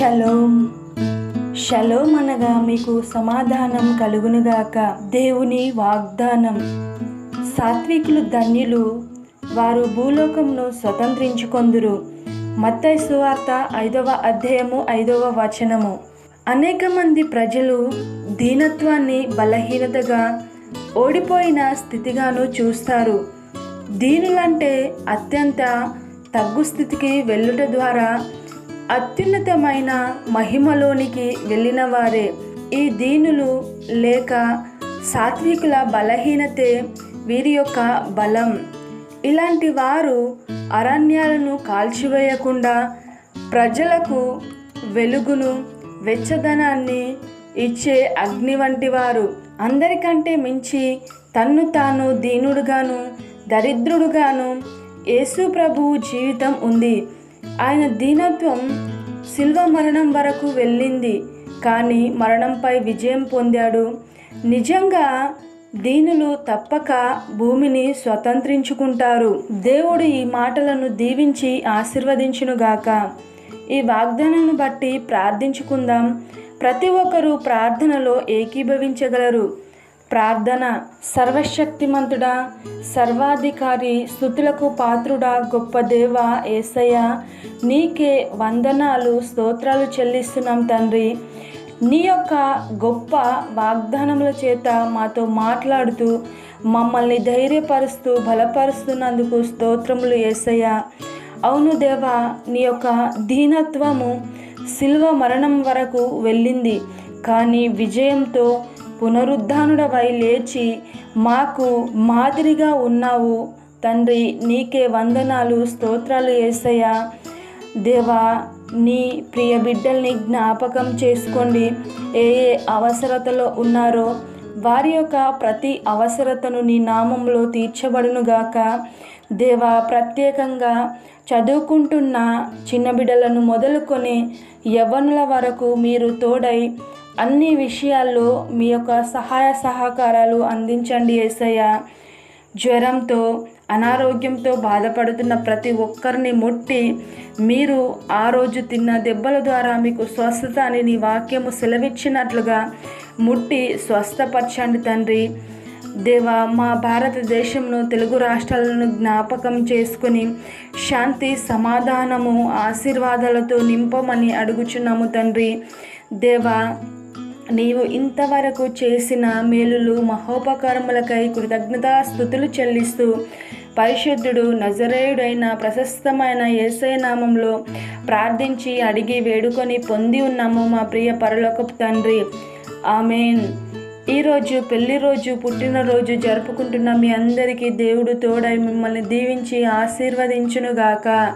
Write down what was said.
Shalom shalom అనగా మీకు సమాధానం కలుగునుగాక. దేవుని వాగ్దానం. సాత్వికులు ధన్యులు. వారు భూలోకంను స్వతంత్రించుకొందురు. మత్తయి సువార్త ఐదవ అధ్యాయము ఐదవ వచనము. అనేక మంది ప్రజలు దీనత్వాన్ని బలహీనతగా ఓడిపోయిన స్థితిగాను చూస్తారు. దీనులంటే అత్యంత తగ్గు స్థితికి వెళ్ళుట ద్వారా అత్యున్నతమైన మహిమలోనికి వెళ్ళిన వారే ఈ దీనులు లేక సాత్వికుల బలహీనతే వీరి యొక్క బలం. ఇలాంటి వారు అరణ్యాలను కాల్చివేయకుండా ప్రజలకు వెలుగును వెచ్చదనాన్ని ఇచ్చే అగ్ని వంటి వారు అందరికంటే మించి తన్ను తాను దీనుడుగాను దరిద్రుడుగాను యేసు ప్రభువు జీవితం ఉంది. ఆయన దీనత్వం శిల్వ మరణం వరకు వెళ్ళింది. కానీ మరణంపై విజయం పొందాడు. నిజంగా దీనులు తప్పక భూమిని స్వతంత్రించుకుంటారు. దేవుడు ఈ మాటలను దీవించి ఆశీర్వదించునుగాక. ఈ వాగ్దానాన్ని బట్టి ప్రార్థించుకుందాం. ప్రతి ఒక్కరూ ప్రార్థనలో ఏకీభవించగలరు. ప్రార్థన. సర్వశక్తిమంతుడా సర్వాధికారి స్థుతులకు పాత్రుడా గొప్ప దేవ ఏసయ్య. నీకే వందనాలు స్తోత్రాలు చెల్లిస్తున్నాం తండ్రి. నీ యొక్క గొప్ప వాగ్దానముల చేత మాతో మాట్లాడుతూ మమ్మల్ని ధైర్యపరుస్తూ బలపరుస్తున్నందుకు స్తోత్రములు ఏసయ్య. అవును దేవా నీ యొక్క దీనత్వము శిల్వ మరణం వరకు వెళ్ళింది. కానీ విజయంతో పునరుద్ధానుడవై లేచి మాకు మాదిరిగా ఉన్నావు తండ్రి నీకే వందనాలు స్తోత్రాలు ఏసయ్యా. దేవా నీ ప్రియ బిడ్డల్ని జ్ఞాపకం చేసుకోండి. ఏ ఏ అవసరతలో ఉన్నారో వారి యొక్క ప్రతి అవసరతను నీ నామంలో తీర్చబడునుగాక. దేవా ప్రత్యేకంగా చదువుకుంటున్న చిన్న బిడ్డలను మొదలుకొని యవ్వనుల వరకు మీరు తోడై అన్ని విషయాల్లో మీ యొక్క సహాయ సహకారాలు అందించండి ఏసయ్య. జ్వరంతో అనారోగ్యంతో బాధపడుతున్న ప్రతి ఒక్కరిని ముట్టి మీరు ఆ రోజు తిన్న దెబ్బల ద్వారా మీకు స్వస్థత అని నీ వాక్యము సెలవిచ్చినట్లుగా ముట్టి స్వస్థపరచండి తండ్రి. దేవా మా భారతదేశంలో తెలుగు రాష్ట్రాలను జ్ఞాపకం చేసుకుని శాంతి సమాధానము ఆశీర్వాదాలతో నింపమని అడుగుచున్నాము తండ్రి. దేవా నీవు ఇంతవరకు చేసిన మేలులు మహోపకారములకై కృతజ్ఞతా స్థుతులు చెల్లిస్తూ పరిశుద్ధుడు నజరేయుడైన ప్రశస్తమైన ఏసై నామంలో ప్రార్థించి అడిగి వేడుకొని పొంది ఉన్నాము మా ప్రియ పరలోకపు తండ్రి. ఆమెన్. ఈరోజు పెళ్ళి రోజు పుట్టినరోజు జరుపుకుంటున్న మీ అందరికీ దేవుడు తోడై మిమ్మల్ని దీవించి ఆశీర్వదించునుగాక.